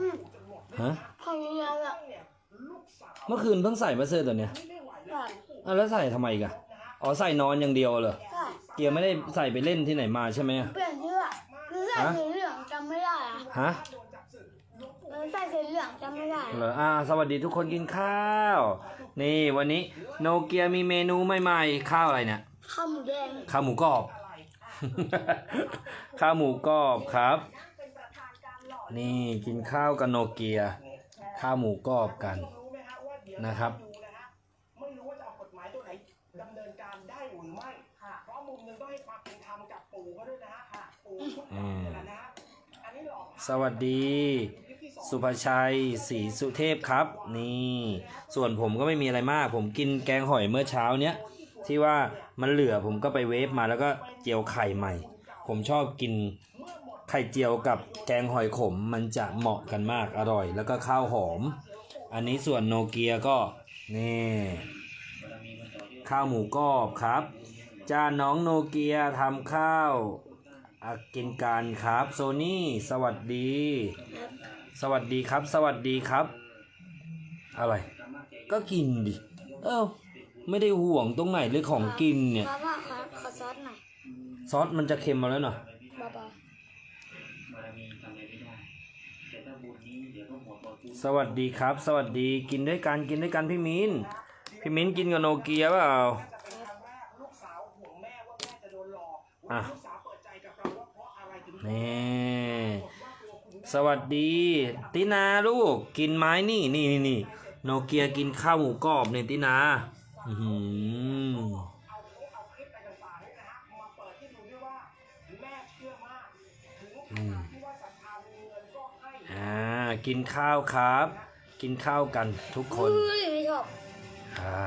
อืมฮะของเรียนอะเมื่อคืนเพิ่งใส่มาเสื้อตัวเนี้ยใช่อะแล้วใส่ทำไมอีกอะอ๋อใส่นอนอย่างเดียวเหรอใช่เกียร์ไม่ได้ใส่ไปเล่นที่ไหนมาใช่ไหมอะเปลี่ยนเสื้อหรือใส่ฮะสีเหลืองจำไม่ได้อะฮะหรือใส่สีเหลืองจำไม่ได้เหรออ่าสวัสดีทุกคนกินข้าว นี่วันนี้โนเกียมีเมนูใหม่ๆ ข้าวอะไรเนี่ยข้าวหมูแดงข้าวหมูกรอบข้าวหมูกรอบครับ นี่กินข้าวกับโนเกีย ข้าวหมูกรอบกันนะครับ ไม่รู้ว่าจะเอากฎหมายตัวไหนดำเนินการได้หรือไม่เพราะมุมหนึงต้องให้ความเป็นธรรมกับปู่เขาด้วยนะฮะปู่ชุดอืมนี่แหละนะฮะอันนี้หลอกสวัสดี สุภชัยศรีสุเทพครับ นี่ ส่วนผมก็ไม่มีอะไรมาก ผมกินแกงหอยเมื่อเช้าเนี้ยที่ว่ามันเหลือผมก็ไปเวฟมาแล้วก็เจียวไข่ใหม่ ผมชอบกิน ไข่เจียวกับแกงหอยขมมันจะเหมาะกันมากอร่อย แล้วก็ข้าวหอม อันนี้ส่วนโนเกียก็นี่ข้าวหมูกรอบครับจ้าน้องโนเกียทำข้าวอะกินกันครับโซนี่สวัสดี สวัสดีครับ สวัสดีครับ อะไร ก็กินดิ เอ้าไม่ได้ห่วงตรงไหนเลยของกินเนี่ยป้าป้าครับขอซอสหน่อย ซอสมันจะเค็มมาแล้วเนาะ ป้าป้า สวัสดีครับ สวัสดีกินด้วยกันกินด้วยกันพี่มิ้นพี่มิ้นกินกับโนเกียเปล่าลูกสาวห่วงแม่ว่าแม่จะโดนหลอกอะลูกสาวเปิดใจกับเราว่าเพราะอะไรถึงนี่สวัสดี ตินาลูกกินไม้นี่นี่นี่นี่โนเกียกินข้าวหมูกรอบเนี่ยตินา อือ กินข้าวครับ กินข้าวกันทุกคนอุ้ยไม่ชอบใช่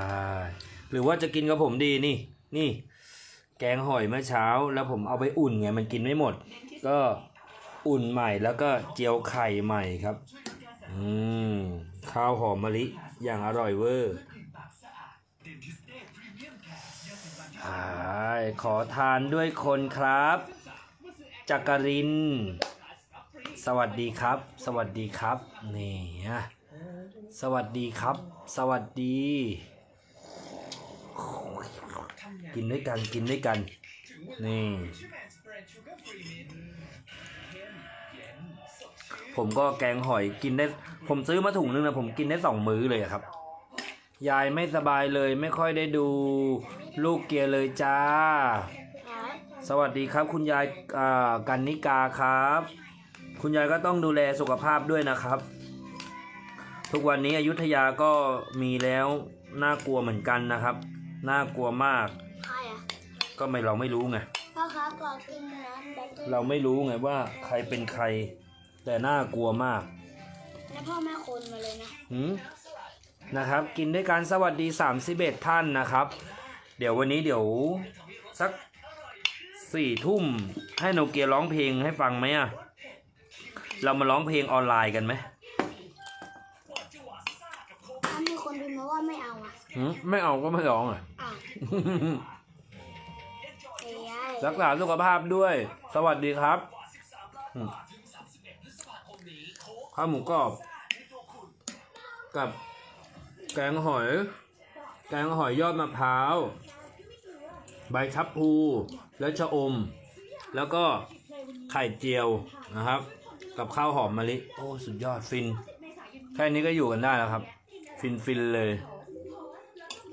หรือว่าจะกินกับผมดีนี่ นี่ แกงหอยเมื่อเช้า แล้วผมเอาไปอุ่นไงมันกินไม่หมด ก็อุ่นใหม่แล้วก็เจียวไข่ใหม่ครับ อืมข้าวหอมมะลิอย่างอร่อยเวอร์ใช่ขอทานด้วยคนครับ จักริน สวัสดีครับ สวัสดีครับ นี่ฮะสวัสดีครับ สวัสดี กินด้วยกัน กินด้วยกัน นี่ ผมก็แกงหอยกินได้ ผมซื้อมาถุงนึงนะผมกินได้สองมื้อเลยครับ ยายไม่สบายเลยไม่ค่อยได้ดู ลูกเกียร์เลยจ้า สวัสดีครับ คุณยายอ่ากันนิกาครับ คุณยายก็ต้องดูแลสุขภาพด้วยนะครับ ทุกวันนี้อยุธยาก็มีแล้วน่ากลัวเหมือนกันนะครับ น่ากลัวมาก ใครอะก็ไม่เราไม่รู้ไง พ่อครับขอกินน้ำแบตเตอรี่เราไม่รู้ไงว่าใครเป็นใคร แต่น่ากลัวมากแล้วพ่อแม่คนมาเลยนะ หืมนะครับ กินด้วยกันสวัสดี31ท่านนะครับ เดี๋ยววันนี้เดี๋ยวสักสี่ทุ่มให้โนเกียร้องเพลงให้ฟังไหมอะ เรามาร้องเพลงออนไลน์กันไหมถ้ามีคนพิมพ์มาว่าไม่เอาอะหืมไม่เอาก็ไม่ร้องอะ อะเอ้ยรักษาสุขภาพด้วย สวัสดีครับอืมข้าวหมูกรอบ กับ แกงหอย แกงหอยยอดมะพร้าว ใบชับพลูและชะอม แล้วก็ไข่เจียวนะครับ กับข้าวหอมมะลิ โอ้ สุดยอดฟิน แค่นี้ก็อยู่กันได้แล้วครับ ฟินฟินๆเลย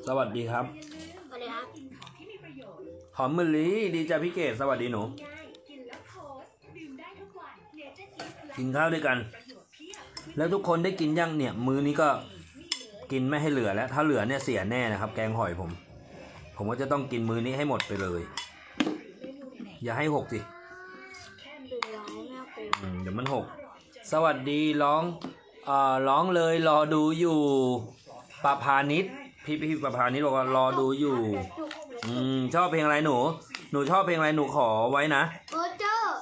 สวัสดีครับ สวัสดีครับ หอมมะลิดีจ้ะพี่เกดสวัสดีหนู กินข้าวด้วยกัน แล้วทุกคนได้กินยังเนี่ย มื้อนี้ก็กินไม่ให้เหลือแล้ว ถ้าเหลือเนี่ยเสียแน่นะครับ แกงหอยผม ผมก็จะต้องกินมื้อนี้ให้หมดไปเลย อย่าให้หกสิ ดูร้ายแม่ครู อืม เดี๋ยวมันหก สวัสดีร้องเอ่อร้องเลยรอดูอยู่ปะพานิดพี่พี่ปะพานิดบอกว่ารอดูอยู่จุกอืมชอบเพลงอะไรหนู หนูชอบเพลงอะไรหนูขอไว้นะโอเจอร์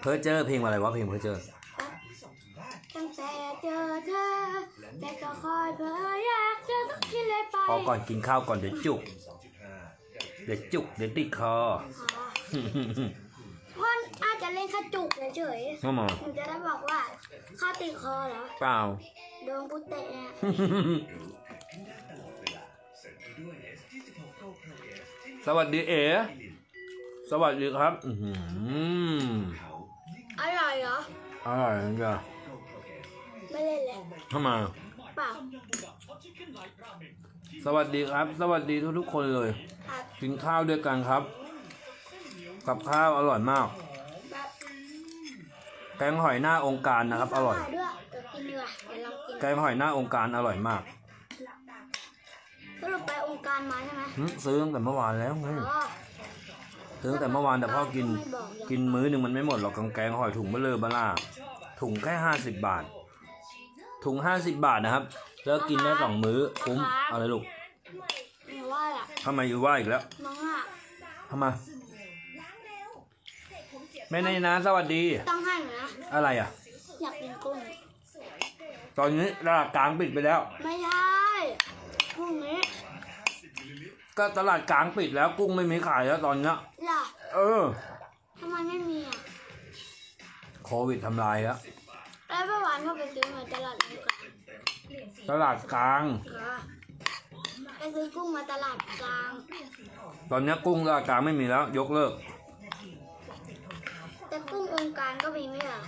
เพอเจอร์เพลงอะไรวะเพลงเพอเจอร์ตั้งแต่เจอเธอแต่ก็คอยเพ้ออยากเจอสักทีเลยไปพอก่อนกินข้าวก่อนเดี๋ยวจุกเดี๋ยวจุกเดี๋ยวติดคออ่าพ่ ออาจจะเล่นแค่จุกเฉยเข้ามาๆหนูจะได้บอกว่าข้าติดคอเหรอเปล่า โดนกูเตะเนี่ยสวัสดีเอ๋สวัสดีครับ อือหืออร่อยเหรอ อร่อยจ้ะไม่เล่นเลยเข้ามา เปล่าสวัสดีครับ สวัสดีทุกๆคนเลย ครับกินข้าวด้วยกันครับ กับข้าวอร่อยมากแบบแกงหอยหน้าองค์การนะครับ อร่อยมีสาหด้วยเดี๋ยวกินดีกว่าเดี๋ยวลองกินแกงหอยหน้าองค์การอร่อยมากสรุปไปองค์การมาใช่ไหมหึซื้อตั้งแต่เมื่อวานแล้วไงอ๋อซื้อตั้งแต่เมื่อวานแต่พ่อกิน ไม่บอกอย่างกินมื้อหนึ่งมันไม่หมดหรอกแกงหอยถุงเบลเลอร์บล่าถุงแค่ห้าสิบบาท ถุงห้าสิบบาทนะครับ แล้วกินได้สองมื้อคุ้มเอาเลยลูกหนูว่าอะทำไมอยู่ว่าอีกแล้วน้องอะทำไมแม่ในนะสวัสดี ต้องให้หนูนะ อะไรอะ อยากกินกุ้ง ตอนนี้ตลาดกลางปิดไปแล้ว ไม่ใช่พรุ่งนี้ก็ตลาดกลางปิดแล้วกุ้งไม่มีขายแล้วตอนเนี้ยล่ะเออ ทำไมไม่มีอะโควิดทำลายแล้วแล้วเมื่อวานเขาไปซื้อมาตลาดนี้กันตลาดกลาง เหรอไปซื้อกุ้งมาตลาดกลาง ตอนเนี้ยกุ้งตลาดกลางไม่มีแล้ว ยกเลิก แต่กุ้งองค์การก็มีไม่เหรอ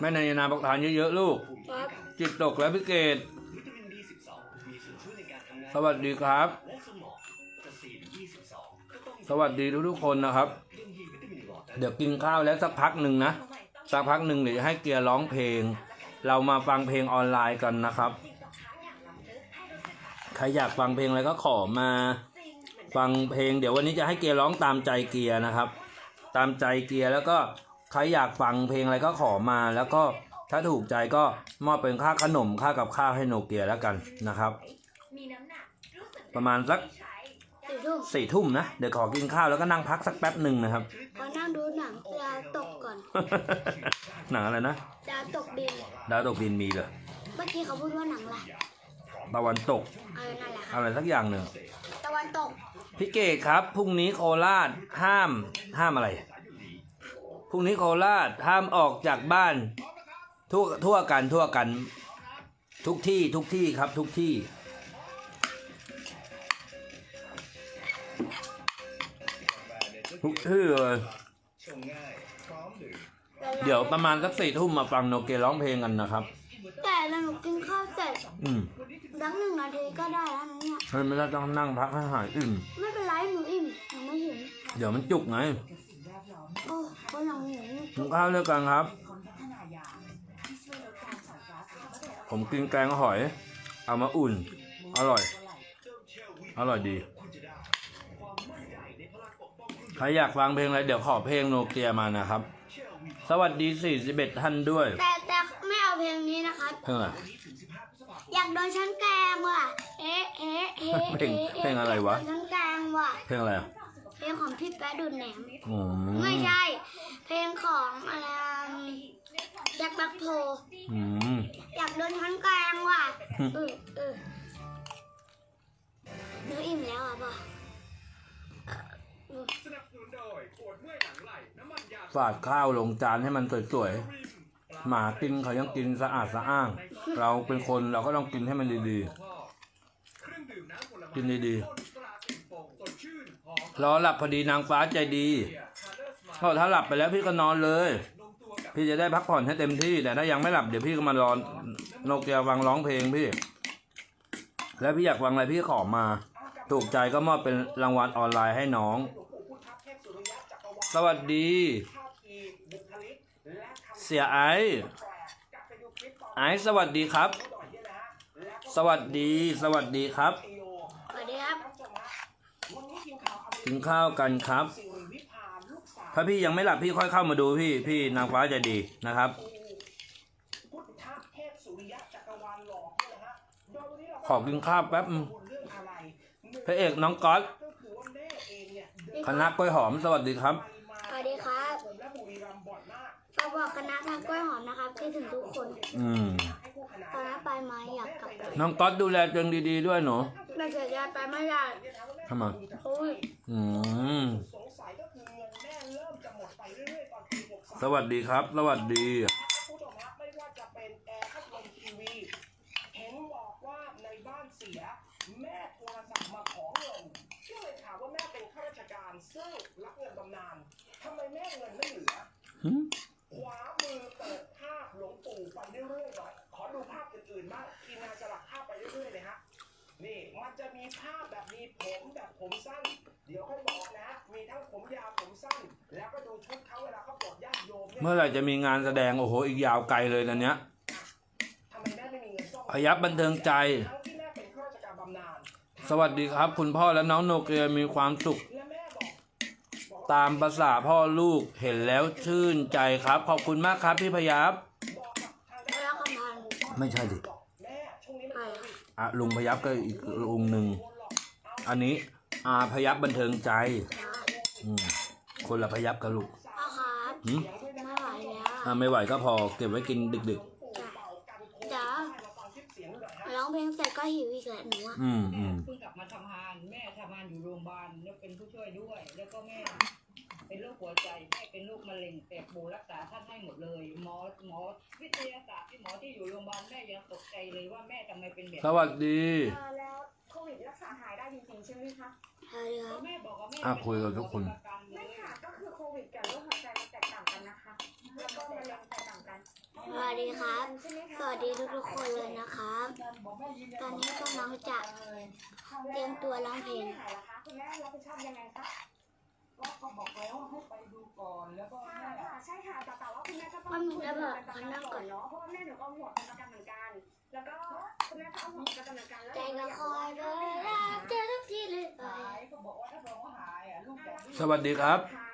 แม่นายนาบอกทานเยอะๆลูก ครับจิตตกแล้วพี่เกดสวัสดีครับ สวัสดีทุกๆคนนะครับ เดี๋ยวกินข้าวแล้วสักพักหนึ่งนะ สักพักหนึ่งเดี๋ยวจะให้เกียร์ร้องเพลง เรามาฟังเพลงออนไลน์กันนะครับ ใครอยากฟังเพลงอะไรก็ขอมา ฟังเพลง เดี๋ยววันนี้จะให้เกียร์ร้องตามใจเกียร์นะครับ ตามใจเกียร์แล้วก็ ใครอยากฟังเพลงอะไรก็ขอมาแล้วก็ถ้าถูกใจก็มอบเป็นค่าขนมค่ากับข้าวให้โนเกียแล้วกันนะครับ ประมาณสักสี่ทุ่มสี่ทุ่มนะ เดี๋ยวขอกินข้าวแล้วก็นั่งพักสักแป๊บหนึ่งนะครับขอนั่งดูหนังดาวตกก่อน หนังอะไรนะดาวตกดินดาวตกดินมีเลยเมื่อกี้เขาพูดว่าหนังอะไรตะวันตกเออนั่นแหละครับอะไรสักอย่างหนึ่งตะวันตกพี่เกดครับพรุ่งนี้โคราชห้ามห้ามอะไร พรุ่งนี้โคราชห้ามออกจากบ้าน ทั่วทั่วกันทั่วกัน ทุกที่ทุกที่ครับทุกที่ ทุกที่เลยเดี๋ยวประมาณสักสี่ทุ่มมาฟังโนเกียร้องเพลงกันนะครับ แต่เราหนูกินข้าวเสร็จอืมสักหนึ่งนาทีก็ได้แล้วนะเนี่ยเฮ้ยไม่ได้ต้องนั่งพักให้หายอิ่มไม่เป็นไรหนูอิ่มหนูไม่หิวเดี๋ยวมันจุกไง โอ้คนหลังหนู กินข้าวด้วยกันครับ ผมกินแกงหอย เอามาอุ่น อร่อย อร่อยดี ใครอยากฟังเพลงอะไรเดี๋ยวขอเพลงโนเกียมานะครับ สวัสดี 41 ท่านด้วย แต่แต่ไม่เอาเพลงนี้นะครับ เพลงอะไรอยากโดนฉันแกล้งว่ะ เอ๊ะเอ๊ะเอ๊ะเพลงเพลงอะไรวะยากโดนฉันแกล้งว่ะ เพลงอะไรอะเพ ลงของพี่แป๊ะดูดแหนมอืมไม่ใช่ เพลงของอะไรแจ็คแบ็คโพอืม อยากโดนฉันแกล้งว่ะอืม เออเออหนูอิ่มแล้วอะป่ะสนับสนุนโดยปวดเมื่อยหลังไหล่น้ำมันยาฝาดข้าวลงจานให้มันสวยๆ หมากินเขายังกินสะอาดสะอ้าง เราเป็นคนเราก็ต้องกินให้มันดี เครื่องดื่มน้ำผลๆไม้กินดีต้ รอหลับพอดีนางฟ้าใจดีเบียร์คาร์เลอร์สมาร์เพราะถ้าหลับไปแล้วพี่ก็นอนเลย พี่จะได้พักผ่อนให้เต็มที่ แต่ถ้ายังไม่หลับเดี๋ยวพี่ก็มารอนนกียฟังร้องเพลงพี่ แล้วพี่อยากฟังอะไรพี่ขอมา ถูกใจก็มอบเป็นรางวัลออนไลน์ให้น้อง สวัสดี เสียไอไอสวัสดีครับ สวัสดี สวัสดีครับ กินข้าวกันครับสิริวิภาลูกสาวถ้าพี่ยังไม่หลับพี่ค่อยเข้ามาดูพี่พี่นางฟ้าใจดีนะครับพุทธเทพสุริยะจักรวาลหลอกเนี่ยนะฮะโดยวันนี้เราขอกินข้าวแป๊บอืมเรื่องอะไรหนึ่งพระเอกน้องก๊อตก็คือว่าแม่เองเนี่ยคณะกล้วยหอมสวัสดีครับสวัสดีครับผมและบุรีรัมย์บ่อยมากฝากบอกคณะทางกล้วยหอมนะครับคิดถึงทุกคน อืมตอนนี้ไปไหมอยากกลับไปน้องก๊อตดูแลตัวเองดี ๆ ด้วยหนูไม่ เสียใจไปไม่ได้ทำไมโควิดอืมสงสัยก็คือเงินแม่เริ่มจะหมดไปเรื่อยๆตอนปี63สวัสดีครับ สวัสดีผู้ชมครับไม่ว่าจะเป็นแอร์พัดลมทีวีเห็นบอกว่าในบ้านเสียแม่โทรศัพท์มาขอเงินก็เลยถามว่าแม่เป็นข้าราชการซึ่งรับเงินบำนาญทำไมแม่เงินไม่เหลือหึขวามือเปิดภาพหลวงปู่ไปเรื่อยๆหน่อย ขอดูภาพอื่นๆบ้างทีมงานสลับภาพไปเรื่อยๆเลยฮะ นี่มันจะมีภาพแบบมีผมแบบผมสั้น เดี๋ยวค่อยบอกนะ มีทั้งผมยาวผมสั้น แล้วก็ดูชุดเขาเวลาเขาปลดญาติโยมเนี่ยเมื่อไหร่จะมีงานแสดงโอ้โหอีกยาวไกลเลยนะเนี้ยทำไมแม่ไม่มีเงินซ่อมพยับบันเทิงใจ ทั้งที่แม่เป็นข้าราชการบำนาญสวัสดีครับ คุณพ่อและน้องโนเกียมีความสุข และแม่บอกบอกตามภาษาพ่อลูกเห็นแล้วชื่นใจครับ ขอบคุณมากครับพี่พยับบอกกับทางแล้วกำพันไม่ใช่ดิ บอก อะลุงพยับก็อีกลุงหนึ่งคนหรอกเอาอันนี้อาพยับบันเทิงใจนะอืมคนละพยับกับลูกพ่อครับหืมไม่ไหวแล้วอะไม่ไหวก็พอเก็บไว้กินดึกจ้ะจ๋ามาฟังคลิปเสียงหน่อยฮะร้องเพลงเสร็จก็หิวอีกแล้วหนูอะๆ อืมอืมเพิ่งกลับมาทำงาน แม่ทำงานอยู่โรงพยาบาลแล้วเป็นผู้ช่วยด้วย แล้วก็แม่ เป็นโรคหัวใจแม่เป็นโรคมะเร็งแต่ปู่รักษาท่านให้หมดเลย หมอหมอวิทยาศาสตร์ที่หมอที่อยู่โรงพยาบาลแม่ยังตกใจเลยว่าแม่ทำไมเป็นแบบสวัสดีแล้วโควิดรักษาหายได้จริงๆใช่ไหมคะสวัสดีครับแม่บอกว่าแม่อะคุยกับทุกคนเป็ประกัเลไม่ยค่ะ ก็คือโควิดกับโรคหัวใจมันแตกต่างกันนะคะ แล้วก็มะเร็งแตกต่างกันสวัสดีครับ ใช่ไหมคะสวัสดีทุกๆคนเลยนะครับ ตอนนี้กำลังจะเตรียมตัวร้องเพลง ไม่หายเหรอคะคุณแม่รับผิดชอบยังไงคะ ก็เขาบอกแล้วว่าให้ไปดูก่อนแล้วก็ค่ะแม่ค่ะใช่ค่ะแต่แต่ว่าคุณแม่ก็ต้องว่ามึงจะบอกคุยคนนั่งก่อนเนาะเพราะว่าแม่หนูก็เอาหัวเป็นประกันเหมือนกัน แล้วก็คุณแม่ก็เอาหัวเป็นประกันเหมือนกันแล้วใจก็คอยเธอรักเธอทุกทีเลยไปหายเขาบอกว่าถ้าเราว่าหายอะลูกแบบนี้สวัสดีครับค่ะ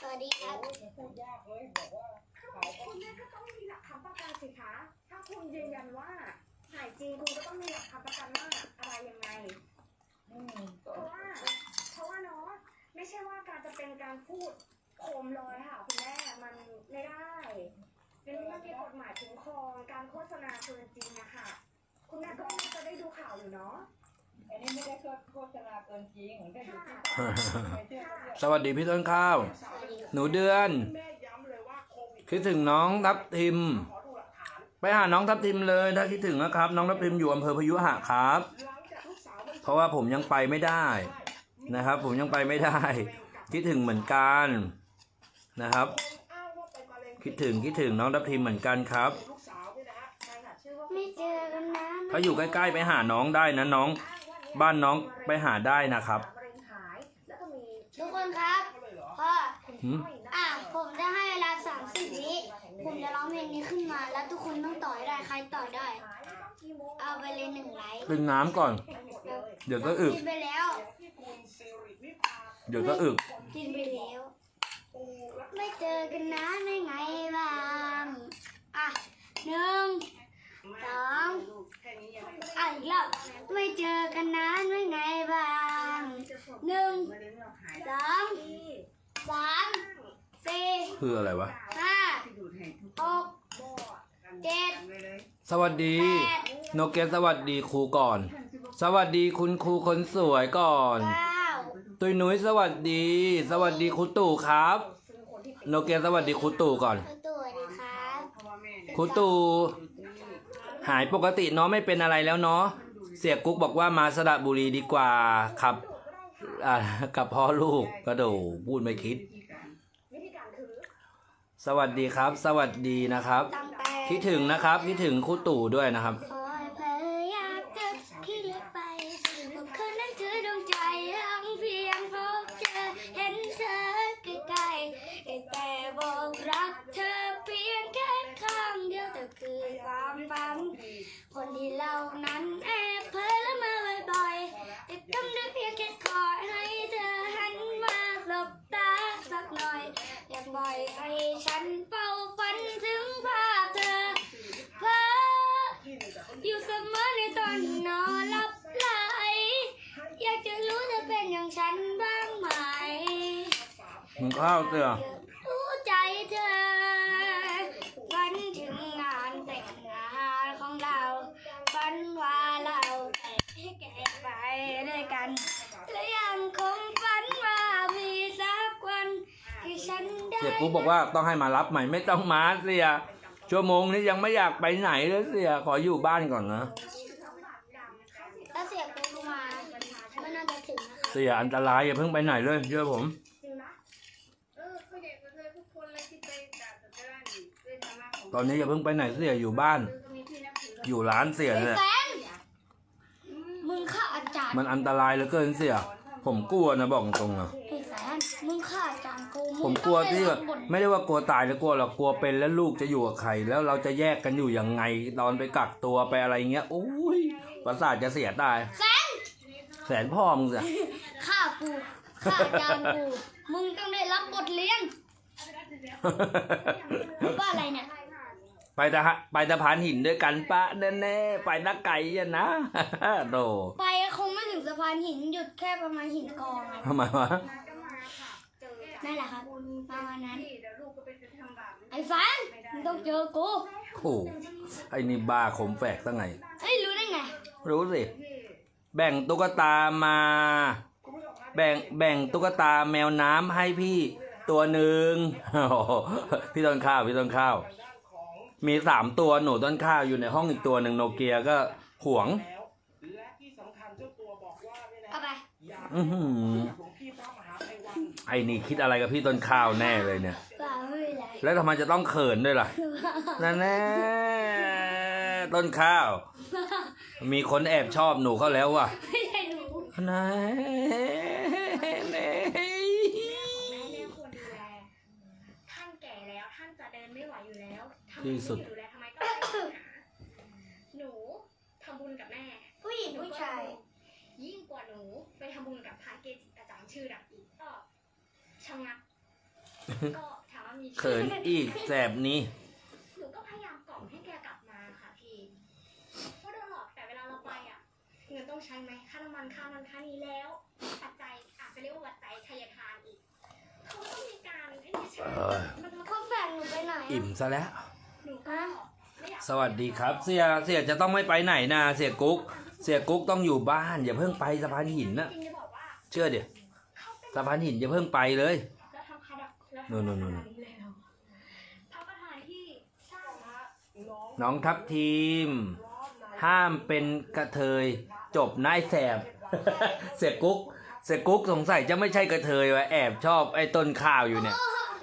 สวัสดีครับโอ้ยมันพูดยากเลยบอกว่าหายก็คุณแม่ก็ต้องมีหลักคำประกันสิคะถ้าคุณยืนยันว่าหายจริงคุณก็ต้องมีหลักคำประกันว่าอะไรยังไงอืมเพราะว่า เพราะว่าเนาะไม่ ใช่ว่าการจะเป็นการพูดโคมลอยค่ะคุณแม่มันไม่ได้เป็นมันมีกฎหมายคุ้มครองการโฆษณาเกินจริงอะค่ะคุณแม่ก็น่าจะได้ดูข่าวอยู่เนาะอันนี้ไม่ได้โฆษณาเกินจริงได้ดูที่ไม่เชื่อก็เชื่อสวัสดีพี่ต้นข้าวสวัสดีหนูเดือนแม่ย้ำเลยว่าโควิดคิดถึงน้องทับทิมขอดูหลักฐานไปหาน้องทับทิมเลย ถ้าคิดถึงนะครับ น้องทับทิมอยู่อำเภอพยุหะครับหลังจากลูกสาวไม่เพราะว่าผมยังไปไม่ได้ นะครับ ผมยังไปไม่ได้ คิดถึงเหมือนกันนะครับอ้างว่าเป็นมะเร็งคิดถึงคิดถึงน้องทับทิมเหมือนกันครับลูกสาวเนี่ยนะฮะใช่ค่ะชื่อว่าไม่เจอกันนานถ้าอยู่ใกล้ๆไปหาน้องได้นะน้อง บ้านน้องไปหาได้นะครับมะเร็งหายแล้วก็มีทุกคนครับเขาเลยเหรอพ่อหืมอะผมจะให้เวลาสามสิบวิผมจะร้องเพลงนี้ขึ้นมา แล้วทุกคนต้องต่อให้ได้ใครต่อได้ เอาไปเลยหนึ่งไลค์กินน้ำก่อน เดี๋ยวก็อึก กินไปแล้วที่ คุณสิริวิภาเดี๋ยวก็อึกกินไปแล้ว ปูรักไม่เจอกันนานได้ไงบ้าง อะหนึ่ง สองอะอีกรอบไม่เจอกันนานได้ไงบ้างหนึ่งสองสามสี่คืออะไรวะ ห้าหกเจ็ดสวัสดี แปด โนเกียสวัสดีครูก่อน ส วัสดีคุณครูคนสวยก่อนเก้าตุยนุ้ยสวัสดี สวัสดีครูตู่ครับ โนเกียสวัสดีครูตู่ก่อนตัวดีครับครูตู่หายปกติเนาะไม่เป็นอะไรแล้วเนาะ เสียกุ๊กบอกว่ามาสระบุรีดีกว่าครับอ่ากับพ่อลูกก็โดพูดไม่คิดวิธีการคือสวัสดีครับ สวัสดีนะครับตั้งแต่คิดถึงนะครับ คิดถึงครูตู่ด้วยนะครับคอยพยายามเจอที่เลือกไปผมคืนนั้นคือดวงใจยังเพียงพบเจอเห็นเธอใกล้ๆได้แต่บอกรักเธอเพียงแค่ข้างเดียวแต่คือความฝัน คนที่เรานั้นแอบเพ้อละเมาบ่อยๆแต่ทำได้เพียงแค่คอยให้เธอหันมาสบตาสักหน่อย อยากบ่อยให้ ฉันเฝ้าฝันถึงภาพเธอเพ้ออยู่เสมอในตอนนอนหลับไหลอยากจะรู้เธอเป็นอย่างฉันบ้างไหม มึงข้าวเสือรู้ใจเธอ กุ๊กบอกว่าต้องให้มารับใหม่ไม่ต้องมาเสีย ชั่วโมงนี้ยังไม่อยากไปไหนเลยเสียขออยู่บ้านก่อนนะ ถ้าเสียกูมาไม่น่าจะถึงนะคะเสียอันตรายอย่าเพิ่งไปไหนเลยเชื่อผมจริงนะเออเขาเด็กกันเลยทุกคนเลยที่ไปจากแต่ละนี่ด้วยธรรมะของตอนนี้อย่าเพิ่งไปไหนเสียอยู่บ้านคือก็มีที่นับถืออยู่ร้านเสียไอ้เนี่ยแฟนมึงฆ่าอาจารย์ มันอันตรายเหลือเกินเสีย ผมกลัวนะบอกตรงๆนะ ผมกลัวที่แบแบบบไม่ได้ว่ากลัวตายหรือกลัวหรอกกลัวเป็นแล้วลูกจะอยู่กับใครแล้วเราจะแยกกันอยู่ยังไงตอนไปกักตัวไปอะไรเงี้ยโอ้ยประสาทจะเสียตายแฟนแสนพ่อมึงเสียฆ่ากูฆ่าอาจารย์กูมึงต้องได้รับบทเรียนว่าอะไรเนี่ยไปตะฮะไปตะพานหินด้วยกันปะแน่ๆไปนักไก่อะนะโตไปคงไม่ถึงสะพานหินหยุดแค่ประมาณหินกองอะทำไมวะนัดก็มาค่ะเจอ นั่นแหละครับประมาณนั้นเดี๋ยวลูกก็ไปทำบาปไอ้แฟนมึงต้องเจอกูโอ้ไอ้นี่บ้าขมแฝกตั้งไงเอ้ยรู้ได้ไง รู้สิ แบ่งตุ๊กตามา แบ่งแบ่งตุ๊กตาแมวน้ำให้พี่ตัวหนึ่งโอ้โหพี่ต้นข้าวพี่ต้นข้าว มีสามตัวหนูต้นข้าวอยู่ในห้องอีกตัวหนึ่งโนเกียก็หวงแล้วและที่สำคัญเจ้าตัวบอกว่าเนี่ยนะเอาไป ไอ้นี่คิดอะไรกับพี่ต้นข้าวแน่เลยเนี่ย เปล่าไม่เป็นไรแล้วทำไมจะต้องเขินด้วยล่ะนั่นแน่ต้นข้าว มีคนแอบชอบหนูเขาแล้วว่ะไม่ใช่หนูนายแน่แม่เนี่ยควรดูแลท่านแก่แล้วท่านจะเดินไม่ไหวอยู่แล้วทำไมไม่ดูแลทำไมต้องไปหาหนูทำบุญกับแม่ ผู้หญิงผู้ชาย ยิ่งกว่าหนูไปทำบุญกับพระเกจิอาจารย์ชื่อดังอีกก็ ชะงัก ก็ถามว่ามีเขินอีกแสบนี้หนูก็พยายามกล่อมให้แกกลับมาค่ะพี่เพราะโดนหลอกแต่เวลาเราไปอะเงินต้องใช้ไหมค่าน้ำมันค่านั้นค่านี้แล้วปัจจัยอาจจะเรียกว่าปัจจัยทายทานอีกเขาก็ต้องมีการไอ้นี่ใช่ไหมเออมันมาเขาแฝงหนูไปไหนอะอิ่มซะแล้ว หนูก็ไม่อยากสวัสดีครับ เสียเสียจะต้องไม่ไปไหนนะเสียกุ๊ก เสียกุ๊กต้องอยู่บ้าน อย่าเพิ่งไปสะพานหินนะจริงจะบอกว่า เชื่อเดี๋ยวเขาเป็นสะพานหินอย่าเพิ่งไปเลยแล้วทำคาดักแล้วนู่นนู่นนู่นทำขนาดนี้แล้วพระประธานที่สร้างน้องทัพทีม ห้ามเป็นกระเทย จบนายแสบ เสียกุ๊กเสียกุ๊กสงสัยจะไม่ใช่กระเทยวะแอบชอบไอ้ต้นข้าวอยู่เนี่ย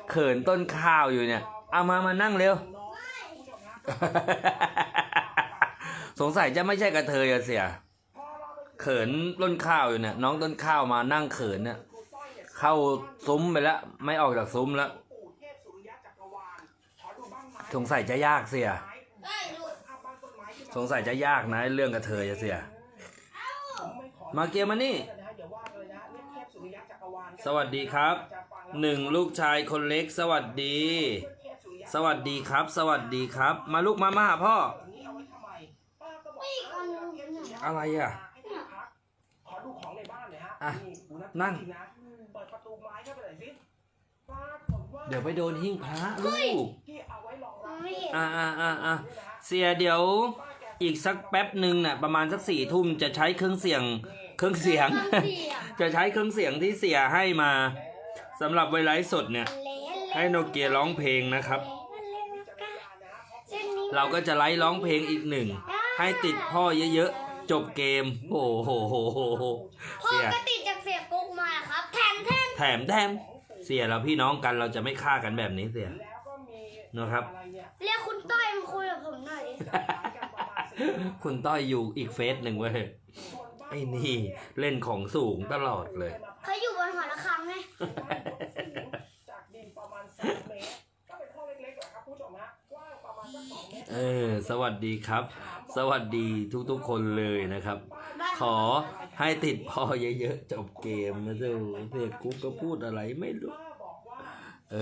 เขินต้นข้าวอยู่เนี่ย เอามามานั่งเร็ว สงสัยจะไม่ใช่กระเทยอะเสีย เขินต้นข้าวอยู่เนี่ย น้องต้นข้าวมานั่งเขินเนี่ย เข้าซุ้มไปแล้ว ไม่ออกจากซุ้มแล้ว สงสัยจะยากเสีย สงสัยจะยากนะ เรื่องกับเธอจะเสีย มาเกียมานี่ สวัสดีครับหนึ่งลูกชายคนเล็ก สวัสดี สวัสดีครับ สวัสดีครับ มาลูกมามหาพ่อ อะไรอะอะ นั่ง เดี๋ยวไปโดนหิ้งพระลูกที่เอาไว้รองรับไม่เห็นอ่าอ่าอ่าอ่าเสียเดี๋ยวอีกสักแป๊บหนึ่งน่ะประมาณสักสี่ทุ่มจะใช้เครื่องเสียงเครื่องเสียงเสียง จะใช้เครื่องเสียงที่เสียให้มาสำหรับไวไลฟ์สดเนี่ย ให้โนเกียร้องเพลงนะครับ เราก็จะไลฟ์ร้องเพลงอีกหนึ่ง ให้ติดพ่อเยอะๆ จบเกม โอ้โหโหโหโหพ่อเสียก็ติดจากเสียกุ๊กมาครับ แถมแถมแถมแถม เสียเราพี่น้องกันเราจะไม่ฆ่ากันแบบนี้เสีย แล้วก็มีนะครับอะไรเนี่ยเรียกคุณต้อยมาคุยกับผมหน่อยดิขายกันประมาณสี่คุณต้อยอยู่อีกเฟสหนึ่งเว้ยไอ้นี่ เล่นของสูงตลอดเลย เขาอยู่บนหอระฆังไง เมตรเออ สวัสดีครับ สวัสดีทุกๆคนเลยนะครับ ขอให้ติดพ่อเยอะๆจบเกมนะเจ้าเสียกุ๊กก็พูดอะไรไม่รู้ป้าบอกว่าเอ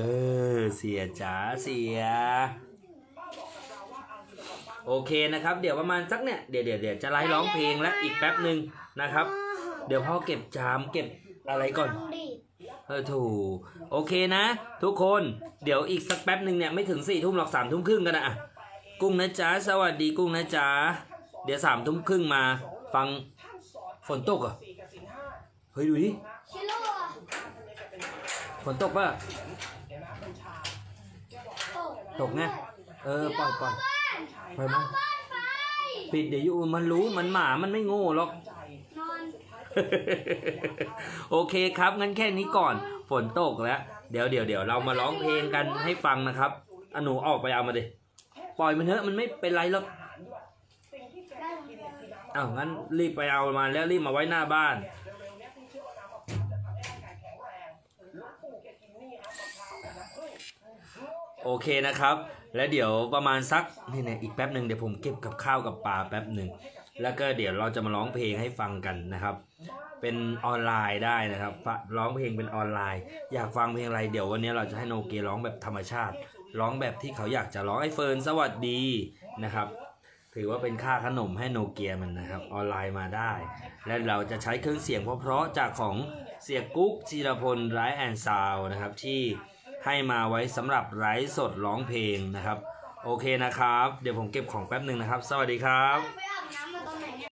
อ เสียจ๋าเสียป้าบอกกับเราว่าเอาที่เราบ้านโอเคนะครับ เดี๋ยวประมาณสักเนี่ย เดี๋ยวเดี๋ยวเดี๋ยวจะไลฟ์ร้องเพลงแล้วอีกแป๊บหนึ่งนะครับ เดี๋ยวพ่อเก็บจามเก็บอะไรก่อนฟังดิเออถูกโอเคนะ ทุกคนเดี๋ยวอีกสักแป๊บหนึ่งเนี่ย ไม่ถึงสี่ทุ่มหรอกสามทุ่มครึ่งกันนะอะ กุ้งนะจ๊ะสวัสดีกุ้งนะจ๊ะเดี๋ยวสามทุ่มครึ่งมา ฟังท่านสอนฝนตกเหรอะสี่กับสินห้าเฮ้ยดูดิชิโร่อะฝนตกป่ะเห็นไหมบูชาตกไงเออปล่อยปล่อยปล่อยมันปิดเดี๋ยวอยู่มันรู้มันหมามันไม่โง่หรอกนอนโอเคครับงั้นแค่นี้ก่อนฝนตกแล้ว เดี๋ยวเดี๋ยวเดี๋ยวเรามาร้องเพลงกันให้ฟังนะครับอะหนูออกไปเอามาดิ ปล่อยมันเถอะมันไม่เป็นไรหรอกอาหารด้วยสิ่งที่แกได้กินเนี่ยคือน้ำมะพร้าวอ้าวงั้นรีบไปเอามาแล้วรีบมาไว้หน้าบ้านเร็วๆเนี้พี่เชื่อว่าน้ำมะพร้าวจะทำให้ร่างกายแข็งแรงหลวงปู่แกกินนี่ครับมะพร้าวกับน้ำผึ้งโอเคนะครับ แล้วเดี๋ยวประมาณสักนี่เนี่ยอีกแป๊บหนึ่งเดี๋ยวผมเก็บกับข้าวกับปลาแป๊บหนึ่งแล้วก็เดี๋ยวเราจะมาร้องเพลงให้ฟังกันนะครับ เป็นออนไลน์ได้นะครับฟะร้องเพลงเป็นออนไลน์ อยากฟังเพลงอะไรเดี๋ยววันนี้เราจะให้โนเกียร้องแบบธรรมชาติ ร้องแบบที่เขาอยากจะร้องไอ้เฟิร์นสวัสดีนะครับ ถือว่าเป็นค่าขนมให้โนเกียมันนะครับ ออนไลน์มาได้ และเราจะใช้เครื่องเสียงเพราะๆจากของเสียกุ๊กจิรพลไรแอนซาวนะครับที่ให้มาไว้สำหรับไร้สดร้องเพลงนะครับ โอเคนะครับ เดี๋ยวผมเก็บของแป๊บหนึ่งนะครับ สวัสดีครับ